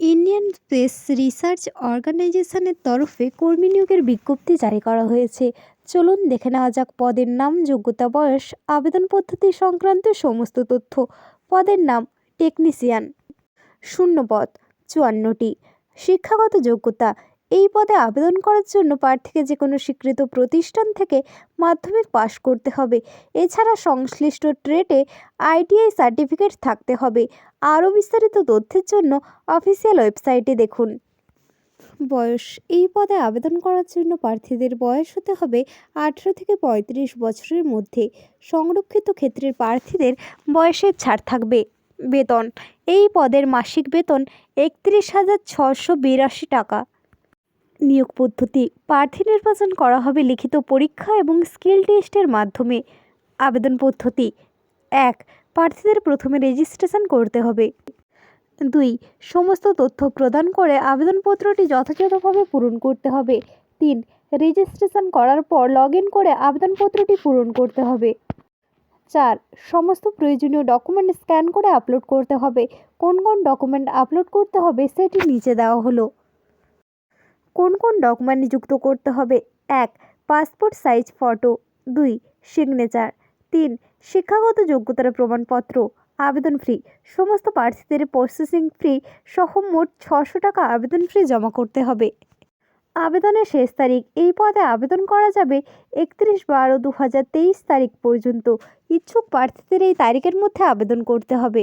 Indian space research অর্গানাইজেশনের তরফে কর্মী নিয়োগের বিজ্ঞপ্তি জারি করা হয়েছে। চলুন দেখে নেওয়া যাক পদের নাম, যোগ্যতা, বয়স, আবেদন পদ্ধতি সংক্রান্ত সমস্ত তথ্য। পদের নাম, টেকনিশিয়ান। শূন্য পদ, চুয়ান্নটি। শিক্ষাগত যোগ্যতা এই পদে আবেদন করার জন্য প্রার্থীকে যে কোনো স্বীকৃত প্রতিষ্ঠান থেকে মাধ্যমিক পাশ করতে হবে। এছাড়া সংশ্লিষ্ট ট্রেডে আইটিআই সার্টিফিকেট থাকতে হবে। আরও বিস্তারিত তথ্যের জন্য অফিসিয়াল ওয়েবসাইটে দেখুন। বয়স, এই পদে আবেদন করার জন্য প্রার্থীদের বয়স হতে হবে আঠেরো থেকে পঁয়ত্রিশ বছরের মধ্যে। সংরক্ষিত ক্ষেত্রের প্রার্থীদের বয়সের ছাড় থাকবে। বেতন, এই পদের মাসিক বেতন একত্রিশ হাজার ছশো বিরাশি টাকা। নিয়োগ পদ্ধতি। প্রার্থী নির্বাচন করা হবে লিখিত পরীক্ষা এবং স্কিল টেস্টের মাধ্যমে। আবেদন পদ্ধতি। এক, প্রার্থীদের প্রথমে রেজিস্ট্রেশন করতে হবে। দুই, সমস্ত তথ্য প্রদান করে আবেদনপত্রটি যথাযথভাবে পূরণ করতে হবে। তিন, রেজিস্ট্রেশন করার পর লগ ইন করে আবেদনপত্রটি পূরণ করতে হবে। চার, সমস্ত প্রয়োজনীয় ডকুমেন্ট স্ক্যান করে আপলোড করতে হবে। কোন কোন ডকুমেন্ট আপলোড করতে হবে সেটি নিচে দেওয়া হলো। কোন কোন ডকুমেন্ট যুক্ত করতে হবে? এক, পাসপোর্ট সাইজ ফটো। দুই, সিগনেচার। তিন, শিক্ষাগত যোগ্যতার প্রমাণপত্র। আবেদন ফ্রি সমস্ত প্রার্থীদের প্রসেসিং ফ্রি সহ মোট ছশো টাকা আবেদন ফ্রি জমা করতে হবে। আবেদনের শেষ তারিখ। এই পদে আবেদন করা যাবে একত্রিশ বারো দু হাজার তেইশ তারিখ পর্যন্ত। ইচ্ছুক প্রার্থীদের এই তারিখের মধ্যে আবেদন করতে হবে।